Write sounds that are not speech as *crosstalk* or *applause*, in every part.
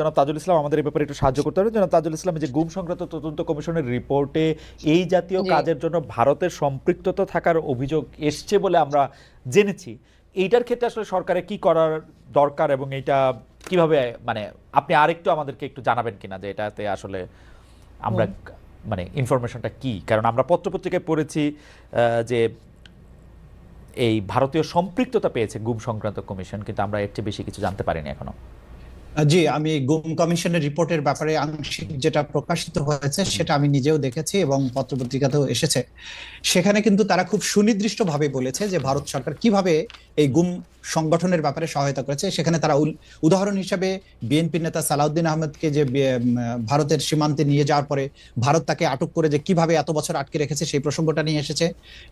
জনাব তাজুল ইসলাম আমাদের এই ব্যাপারে একটু সাহায্য করতে হবে জনাব তাজুল ইসলাম যে গুম সংক্রান্ত তদন্ত কমিশনের রিপোর্টে এই জাতীয় কাজের জন্য ভারতের সম্পৃক্ততা থাকার অভিযোগ এসছে বলে আমরা জেনেছি। এইটার ক্ষেত্রে আসলে সরকারের কি করার দরকার এবং এটা কীভাবে মানে আপনি আরেকটু আমাদেরকে একটু জানাবেন কিনা যে এটাতে আসলে আমরা মানে ইনফরমেশনটা কি? কারণ আমরা পত্রপত্রিকায় পড়েছি যে এই ভারতীয় সম্পৃক্ততা পেয়েছে গুম সংক্রান্ত কমিশন কিন্তু আমরা এর চেয়ে বেশি কিছু জানতে পারিনি এখনও। জি, আমি গুম কমিশনের রিপোর্টের ব্যাপারে আংশিক যেটা প্রকাশিত হয়েছে সেটা আমি নিজেও দেখেছি এবং পত্রপত্রিকাতেও এসেছে। সেখানে কিন্তু তারা খুব সুনির্দিষ্টভাবে বলেছে যে ভারত সরকার কীভাবে এই গুম সংগঠনের ব্যাপারে সহায়তা করেছে। সেখানে তারা উল- উদাহরণ হিসাবে বিএনপি নেতা সালাউদ্দিন আহমেদকে যে ভারতের সীমান্তে নিয়ে যাওয়ার পরে ভারত তাকে আটক করে যে কীভাবে এত বছর আটকে রেখেছে সেই প্রসঙ্গটা নিয়ে এসেছে।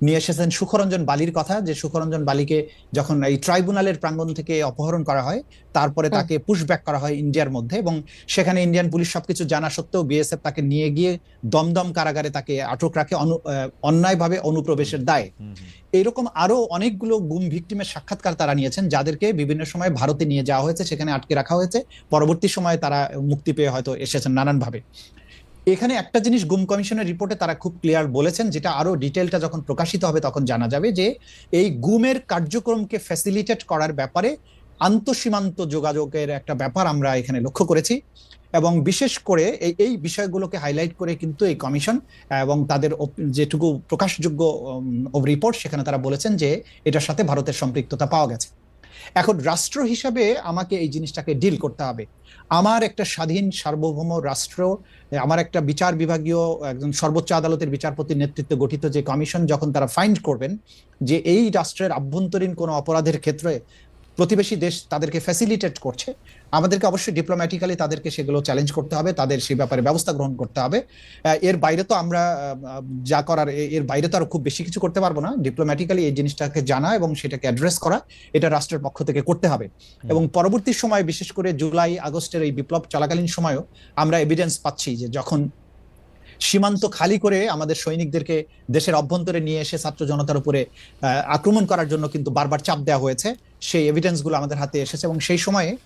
নিয়ে এসেছেন সুখরঞ্জন বালির কথা যে সুখরঞ্জন বালিকে যখন এই ট্রাইব্যুনালের প্রাঙ্গণ থেকে অপহরণ করা হয় তারপরে তাকে পুশব্যাক করা হয় ইন্ডিয়ার মধ্যে এবং সেখানে ইন্ডিয়ান পুলিশ সবকিছু জানা সত্ত্বেও বিএসএফ তাকে নিয়ে গিয়ে দমদম কারাগারে তাকে আটক রাখে অন্যায়ভাবে অনুপ্রবেশের দায়। এরকম আরও অনেকগুলো গুম ভিকটিমের সাক্ষাৎকার তারা নিয়েছেন, যাদেরকে বিভিন্ন সময় ভারতে নিয়ে যাওয়া হয়েছে, সেখানে আটকে রাখা হয়েছে। পরবর্তী সময়ে তারা মুক্তি পেয়ে হয়তো এসেছেন নানানভাবে। এখানে একটা জিনিস গুম কমিশনের রিপোর্টে তারা খুব ক্লিয়ার বলেছেন, যেটা আরও ডিটেলটা যখন প্রকাশিত হবে তখন জানা যাবে যে, এই গুমের কার্যক্রমকে ফ্যাসিলিটেট করার ব্যাপারে আন্তঃসীমান্ত যোগাযোগের একটা ব্যাপার আমরা এখানে লক্ষ্য করেছি এবং বিশেষ করে এই এই বিষয়গুলোকে হাইলাইট করে কিন্তু এই কমিশন এবং তাদের যেটুকু প্রকাশযোগ্য রিপোর্ট সেখানে তারা বলেছেন যে এটার সাথে ভারতের সম্পৃক্ততা পাওয়া গেছে। এখন রাষ্ট্র হিসাবে আমাকে এই জিনিসটাকে ডিল করতে হবে। আমার একটা স্বাধীন সার্বভৌম রাষ্ট্র, আমার একটা বিচার বিভাগীয় একজন সর্বোচ্চ আদালতের বিচারপতির নেতৃত্বে গঠিত যে কমিশন যখন তারা ফাইন্ড করবেন যে এই রাষ্ট্রের আভ্যন্তরীণ কোনো অপরাধের ক্ষেত্রে প্রতিবেশী দেশ তাদেরকে ফ্যাসিলিটেট করছে। আমাদেরকে অবশ্যই ডিপ্লোম্যাটিক্যালি তাদেরকে সেগুলো চ্যালেঞ্জ করতে হবে তাদের সেই ব্যাপারে ব্যবস্থা গ্রহণ করতে হবে। এর বাইরে তো আমরা যা করার এর বাইরে তো আরও খুব বেশি কিছু করতে পারব না। ডিপ্লোম্যাটিক্যালি এই জিনিসটাকে জানা এবং সেটাকে অ্যাড্রেস করা এটা রাষ্ট্রের পক্ষ থেকে করতে হবে। এবং পরবর্তী সময় বিশেষ করে জুলাই আগস্টের এই বিপ্লব চলাকালীন সময়ও আমরা এভিডেন্স পাচ্ছি যে যখন সীমান্ত খালি করে আমাদের সৈনিকদেরকে দেশের অভ্যন্তরে নিয়ে এসে ছাত্র জনতার উপরে আক্রমণ করার জন্য কিন্তু বারবার চাপ দেওয়া হয়েছে। সেই এভিডেন্সগুলো আমাদের হাতে এসেছে এবং সেই সময়ে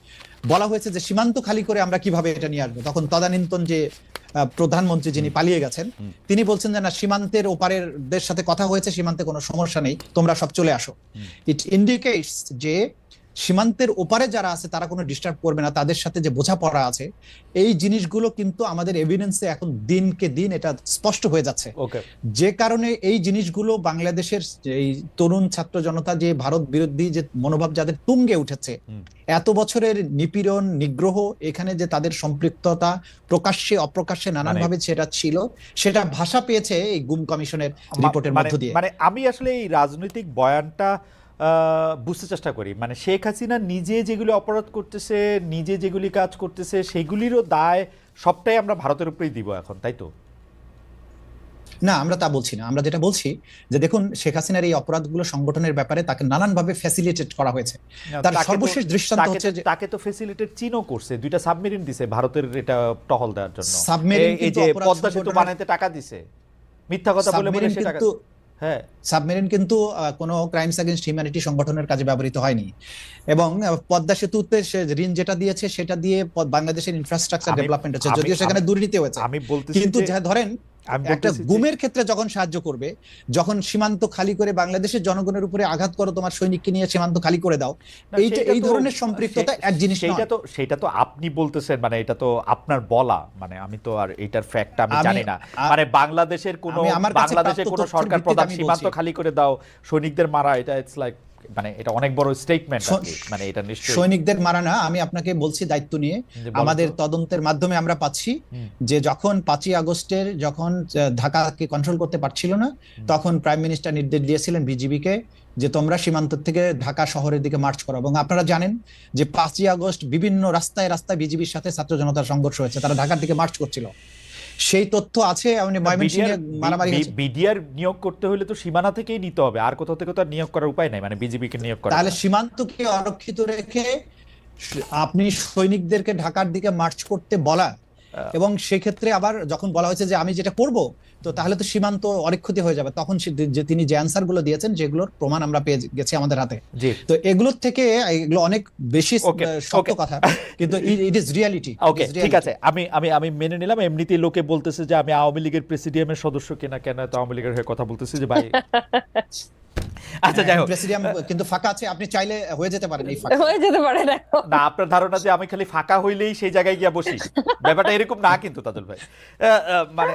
বলা হয়েছে যে সীমান্ত খালি করে আমরা কীভাবে এটা নিয়ে আসব। তখন তদানীন্তন যে প্রধানমন্ত্রী যিনি পালিয়ে গেছেন তিনি বলছেন যে না সীমান্তের ওপারের দেশ সাথে কথা হয়েছে সীমান্তে কোনো সমস্যা নেই তোমরা সব চলে আসো। ইট ইন্ডিকেটস যে সীমান্তের ওপারে যারা আছে তারা কোনো ডিস্টার্ব করবে না। তাদের সাথে যে বোঝাপড়া আছে এই জিনিসগুলো কিন্তু আমাদের এভিডেন্সে এখন দিনকে দিন এটা স্পষ্ট হয়ে যাচ্ছে। যে কারণে এই জিনিসগুলো বাংলাদেশের এই তরুণ ছাত্র জনতা যে ভারত বিরোধী যে মনোভাব যাদের তুঙ্গে উঠেছে এত বছরের নিপীড়ন নিগ্রহ এখানে যে তাদের সম্পৃক্ততা প্রকাশ্যে অপ্রকাশ্যে নানানভাবে সেটা ছিল সেটা ভাষা পেয়েছে এই গুম কমিশনের রিপোর্টের মানে মধ্য দিয়ে। মানে আমি আসলে এই রাজনৈতিক বয়ানটা বুঝতে চেষ্টা করি। মানে শেখ হাসিনা নিজে যেগুলি অপরাধ করতেছে নিজে যেগুলি কাজ করতেছে সেগুলিরও দায় সবটাই আমরা ভারতের উপরেই দিব এখন তাই তো? না আমরা তা বলছি না। আমরা যেটা বলছি যে দেখুন শেখ হাসিনার এই অপরাধগুলো সংগঠনের ব্যাপারে তাকে নানানভাবে ফ্যাসিলিটেট করা হয়েছে। তার সর্বশেষ দৃষ্টান্ত হচ্ছে যে তাকে তো ফেসিলিটেট চীনও করছে। দুইটা সাবমেরিন দিছে ভারতের এটা টহল দেওয়ার জন্য। সাবমেরিন এই- যে পদ্মা সেতু বানাইতে টাকা দিছে। মিথ্যা কথা বলে বলে সে টাকা হ্যাঁ। সাবমেরিন কিন্তু কোনো ক্রাইমস এগেনস্ট হিউম্যানিটি সংগঠনের কাজে ব্যবহৃত হয়নি। এবং পদ্মা সেতুতে সে ঋণ যেটা দিয়েছে সেটা দিয়ে বাংলাদেশের ইনফ্রাস্ট্রাকচার ডেভেলপমেন্ট হচ্ছে যদিও সেখানে দুর্নীতি হয়েছে। আমি কিন্তু যে- যা ধরেন একটা গুমের ক্ষেত্রে যখন সাহায্য করবে যখন সীমান্ত খালি করে বাংলাদেশের জনগণের উপরে আঘাত করো তোমার সৈনিককে নিয়ে সীমান্ত খালি করে দাও না, এইটা এই ধরনের সম্পৃক্ততা এক জিনিস নয়। তো সেটা তো আপনি বলতেছেন মানে এটা তো আপনার বলা মানে আমি তো আর এটার ফ্যাক্ট আমি আমি- জানি না। মানে বাংলাদেশের কোন আমার বাংলাদেশের কোন সরকার প্রধান সীমান্ত খালি করে দাও সৈনিকদের মারা এটা ইটস লাইক মানে এটা অনেক বড় স্টেটমেন্ট মানে এটা নিশ্চয়ই সৈনিকদের মারা না আমি আপনাকে বলছি দায়িত্ব নিয়ে। আমাদের তদন্তের মাধ্যমে আমরা পাচ্ছি যে যখন পাঁচই আগস্টের যখন ঢাকাকে কন্ট্রোল করতে পারছিল না তখন প্রাইম মিনিস্টার নির্দেশ দিয়েছিলেন বিজিবিকে যে তোমরা সীমান্ত থেকে ঢাকা শহরের দিকে মার্চ করো। এবং আপনারা জানেন যে পাঁচই আগস্ট বিভিন্ন রাস্তায় রাস্তায় বিজিবির সাথে ছাত্র জনতার সংঘর্ষ হয়েছে। তারা ঢাকার দিকে মার্চ করছিল। সেই তথ্য আছে এমনি ময়মনসিংহে মারামারি হয়েছে বিডিআর নিয়োগ করতে হলে তো সীমানা থেকেই নিতে হবে আর কোথাও থেকে তো আর নিয়োগ করার উপায় নাই মানে বিজেপিকে নিয়োগ করা। তাহলে সীমান্তকে অরক্ষিত রেখে আপনি সৈনিকদেরকে ঢাকার দিকে মার্চ করতে বলা এবং সেক্ষেত্রে আবার যখন বলা হয়েছে যে আমি যেটা করব তো তাহলে তো সীমান্ত অনেক ক্ষতি হয়ে যাবে। তখন যে তিনি যে অ্যান্সারগুলো দিয়েছেন যেগুলোর প্রমাণ আমরা পেয়ে গেছি আমাদের হাতে। জি। তো এগুলোর থেকে এগুলো অনেক বেশি শক্ত কথা। কিন্তু ইট ইজ রিয়ালিটি ওকে ঠিক আছে। আমি আমি আমি মেনে নিলাম। এমনিতেই লোকে বলতেছে যে আমি আওয়ামী লীগের প্রেসিডিয়ামের সদস্য কিনা কেন তো আওয়ামী লীগের হয়ে কথা বলতেছি যে ভাই? *laughs* আচ্ছা যাই হোক। প্রেসিডিয়াম কিন্তু ফাঁকা আছে আপনি চাইলে হয়ে যেতে পারেন এই ফাঁকা। হয়ে যেতে পারে না না আপনার ধারণা যে আমি খালি ফাঁকা হইলেই সেই জায়গায় গিয়া বসি ব্যাপারটা এরকম না কিন্তু তাদের ভাই। আহ, আহ, মানে